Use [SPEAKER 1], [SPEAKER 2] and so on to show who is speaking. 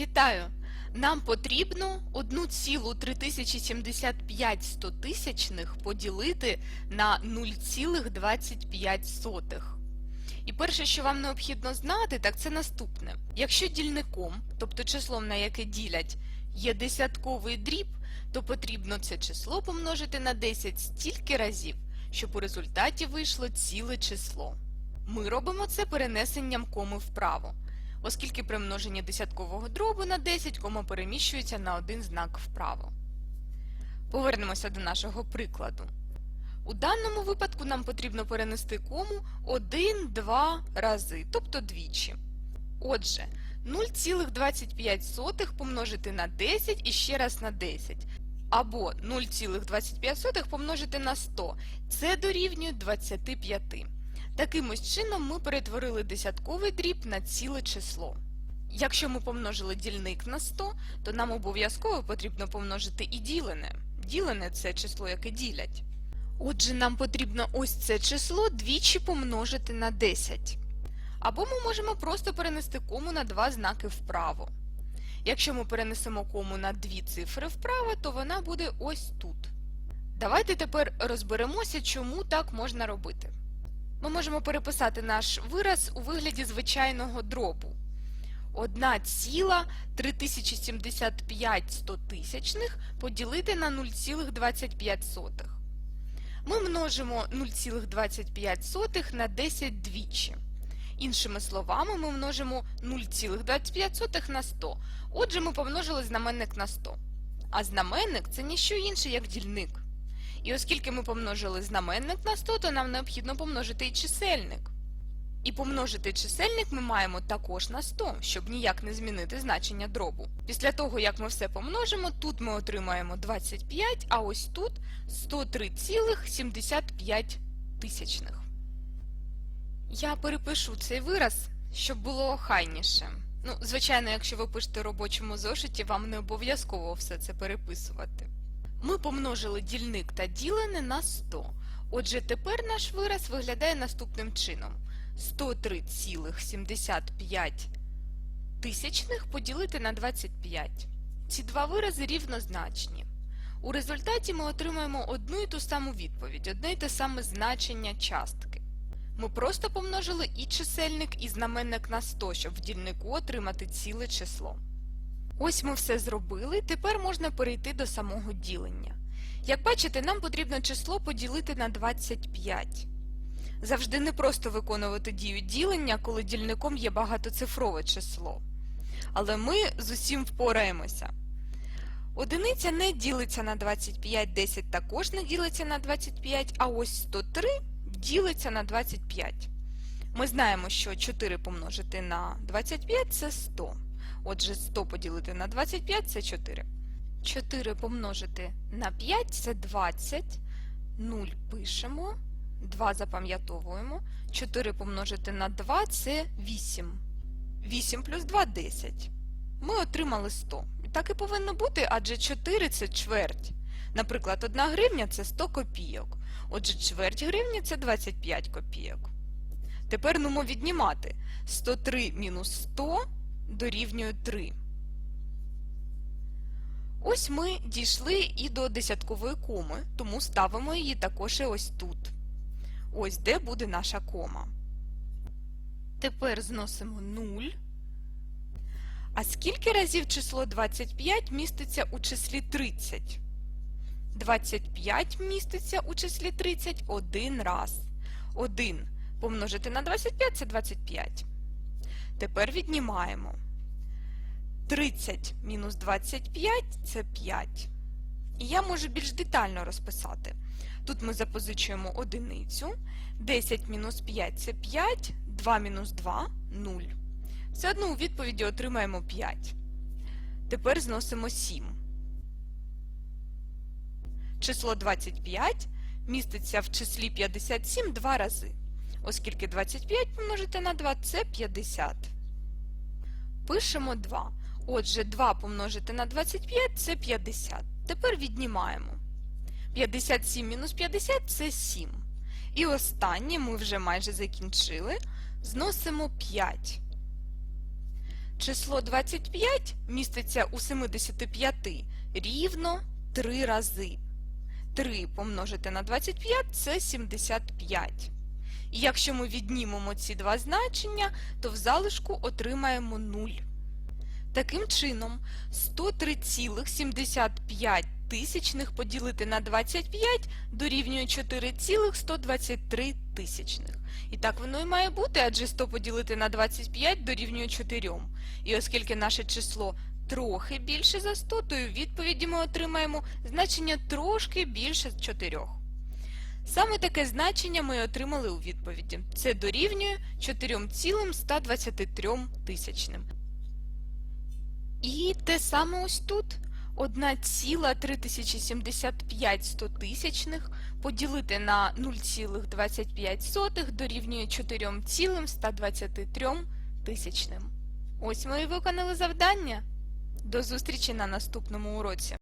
[SPEAKER 1] Вітаю! Нам потрібно 1,3075 стотисячних поділити на 0,25. І перше, що вам необхідно знати, так це наступне. Якщо дільником, тобто числом, на яке ділять, є десятковий дріб, то потрібно це число помножити на 10 стільки разів, щоб у результаті вийшло ціле число. Ми робимо це перенесенням коми вправо оскільки при множенні десяткового дробу на 10 кома переміщується на один знак вправо. Повернемося до нашого прикладу. У даному випадку нам потрібно перенести кому 1-2 рази, тобто двічі. Отже, 0,25 помножити на 10 і ще раз на 10. Або 0,25 помножити на 100. Це дорівнює 25. Таким ось чином ми перетворили десятковий дріб на ціле число. Якщо ми помножили дільник на 100, то нам обов'язково потрібно помножити і ділене. Ділене це число, яке ділять. Отже, нам потрібно ось це число двічі помножити на 10. Або ми можемо просто перенести кому на два знаки вправо. Якщо ми перенесемо кому на дві цифри вправо, то вона буде ось тут. Давайте тепер розберемося, чому так можна робити. Ми можемо переписати наш вираз у вигляді звичайного дробу. 1,3075 стотисячних поділити на 0,25. Ми множимо 0,25 на 10 двічі. Іншими словами, ми множимо 0,25 на 100. Отже, ми помножили знаменник на 100. А знаменник це ніщо інше, як дільник. І оскільки ми помножили знаменник на 100, то нам необхідно помножити і чисельник. І помножити чисельник ми маємо також на 100, щоб ніяк не змінити значення дробу. Після того, як ми все помножимо, тут ми отримаємо 25, а ось тут 103,75 тисячних. Я перепишу цей вираз, щоб було охайніше. Ну, звичайно, якщо ви пишете робочому зошиті, вам не обов'язково все це переписувати. Ми помножили дільник та ділене на 100. Отже, тепер наш вираз виглядає наступним чином. 103,75 тисячних поділити на 25. Ці два вирази рівнозначні. У результаті ми отримаємо одну і ту саму відповідь, одне й те саме значення частки. Ми просто помножили і чисельник, і знаменник на 100, щоб в дільнику отримати ціле число. Ось ми все зробили, тепер можна перейти до самого ділення. Як бачите, нам потрібно число поділити на 25. Завжди не просто виконувати дію ділення, коли дільником є багатоцифрове число. Але ми з усім впораємося. Одиниця не ділиться на 25, 10 також не ділиться на 25, а ось 103 ділиться на 25. Ми знаємо, що 4 помножити на 25 це 100. Отже, 100 поділити на 25 це 4. 4 помножити на 5 це 20. 0 пишемо. 2 запам'ятовуємо. 4 помножити на 2 це 8. 8 плюс 2 10. Ми отримали 100. Так і повинно бути, адже 4 це чверть. Наприклад, 1 гривня це 100 копійок. Отже, чверть гривні це 25 копійок. Тепер нумо віднімати. 103 мінус 100 дорівнює 3. Ось ми дійшли і до десяткової коми, тому ставимо її також і ось тут. Ось де буде наша кома. Тепер зносимо 0. А скільки разів число 25 міститься у числі 30? 25 міститься у числі 30 один раз. 1 помножити на 25 це 25. Тепер віднімаємо. 30 мінус 25 це 5. І я можу більш детально розписати. Тут ми запозичуємо одиницю. 10 мінус 5 це 5, 2 мінус 2 0. Все одно у відповіді отримаємо 5. Тепер зносимо 7. Число 25 міститься в числі 57 два рази, оскільки 25 помножити на 2 це 50. Пишемо 2. Отже, 2 помножити на 25 це 50. Тепер віднімаємо. 57 мінус 50 це 7. І останнє ми вже майже закінчили. Зносимо 5. Число 25 міститься у 75 рівно 3 рази. 3 помножити на 25 – це 75. І якщо ми віднімемо ці два значення, то в залишку отримаємо 0. Таким чином, 103,75 тисячних поділити на 25 дорівнює 4,123 тисячних. І так воно і має бути, адже 100 поділити на 25 дорівнює 4. І оскільки наше число трохи більше за 100, то у відповіді ми отримаємо значення трошки більше 4. Саме таке значення ми отримали у відповіді. Це дорівнює 4,123 тисячним. І те саме ось тут. 1,3075 стотисячних поділити на 0,25 дорівнює 4,123 тисячним. Ось ми і виконали завдання. До зустрічі на наступному уроці.